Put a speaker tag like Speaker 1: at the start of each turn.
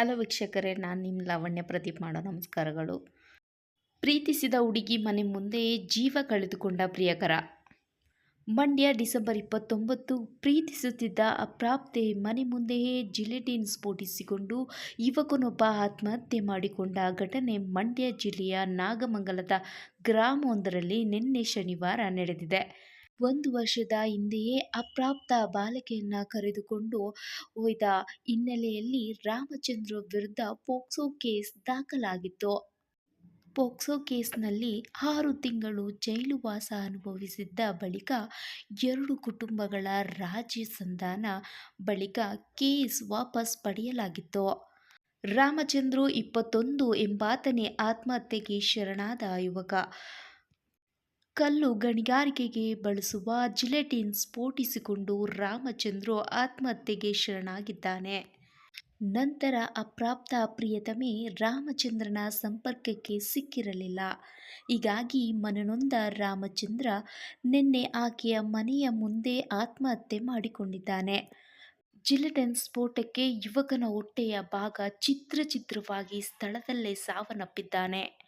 Speaker 1: Hello ವೀಕ್ಷಕರೇ, ನಾನು ನಿಮ್ಮ ಲಾವಣ್ಯ ಪ್ರದೀಪ್ ಮಾಡೋ ನಮಸ್ಕಾರಗಳು. ಪ್ರೀತಿಸಿದ ಹುಡುಗಿ ಮನೆ ಮುಂದೆ ಜೀವ ಕಳೆದುಕೊಂಡ ಪ್ರಿಯಕರ. ಮಂಡ್ಯ ಡಿಸೆಂಬರ್ ಇಪ್ಪತ್ತೊಂಬತ್ತು ಪ್ರೀತಿಸುತ್ತಿದ್ದ ಅಪ್ರಾಪ್ತೆ ಮನೆ ಮುಂದೆಯೇ ಜಿಲೆಟಿನ್ ಸ್ಫೋಟಿಸಿಕೊಂಡು ಯುವಕನೊಬ್ಬ ಆತ್ಮಹತ್ಯೆ ಮಾಡಿಕೊಂಡ ಘಟನೆ ಮಂಡ್ಯ ಜಿಲ್ಲೆಯ ನಾಗಮಂಗಲದ ಗ್ರಾಮವೊಂದರಲ್ಲಿ ನಿನ್ನೆ ಶನಿವಾರ ನಡೆದಿದೆ. ಒಂದು ವರ್ಷದ ಹಿಂದೆಯೇ ಅಪ್ರಾಪ್ತ ಬಾಲಕಿಯನ್ನು ಕರೆದುಕೊಂಡು ಹೋಯ್ದ ಹಿನ್ನೆಲೆಯಲ್ಲಿ ರಾಮಚಂದ್ರ ವಿರುದ್ಧ ಪೋಕ್ಸೋ ಕೇಸ್ ದಾಖಲಾಗಿತ್ತು. ಪೋಕ್ಸೋ ಕೇಸ್ನಲ್ಲಿ ಆರು ತಿಂಗಳು ಜೈಲುವಾಸ ಅನುಭವಿಸಿದ್ದ ಬಳಿಕ ಎರಡು ಕುಟುಂಬಗಳ ರಾಜಿ ಸಂಧಾನ ಬಳಿಕ ಕೇಸ್ ವಾಪಸ್ ಪಡೆಯಲಾಗಿತ್ತು. ರಾಮಚಂದ್ರು ಇಪ್ಪತ್ತೊಂದು ಎಂಬಾತನೇ ಆತ್ಮಹತ್ಯೆಗೆ ಶರಣಾದ ಯುವಕ ಕಲ್ಲು ಗಣಿಗಾರಿಕೆಗೆ ಬಳಸುವ ಜಿಲೆಟಿನ್ ಸ್ಫೋಟಿಸಿಕೊಂಡು ರಾಮಚಂದ್ರು ಆತ್ಮಹತ್ಯೆಗೆ ಶರಣಾಗಿದ್ದಾನೆ. ನಂತರ ಅಪ್ರಾಪ್ತ ಪ್ರಿಯತಮೆ ರಾಮಚಂದ್ರನ ಸಂಪರ್ಕಕ್ಕೆ ಸಿಕ್ಕಿರಲಿಲ್ಲ. ಹೀಗಾಗಿ ಮನನೊಂದ ರಾಮಚಂದ್ರ ನಿನ್ನೆ ಆಕೆಯ ಮನೆಯ ಮುಂದೆ ಆತ್ಮಹತ್ಯೆ ಮಾಡಿಕೊಂಡಿದ್ದಾನೆ. ಜಿಲೆಟಿನ್ ಸ್ಫೋಟಕ್ಕೆ ಯುವಕನ ಹೊಟ್ಟೆಯ ಭಾಗ ಚಿತ್ರ ಚಿತ್ರವಾಗಿ ಸ್ಥಳದಲ್ಲೇ ಸಾವನ್ನಪ್ಪಿದ್ದಾನೆ.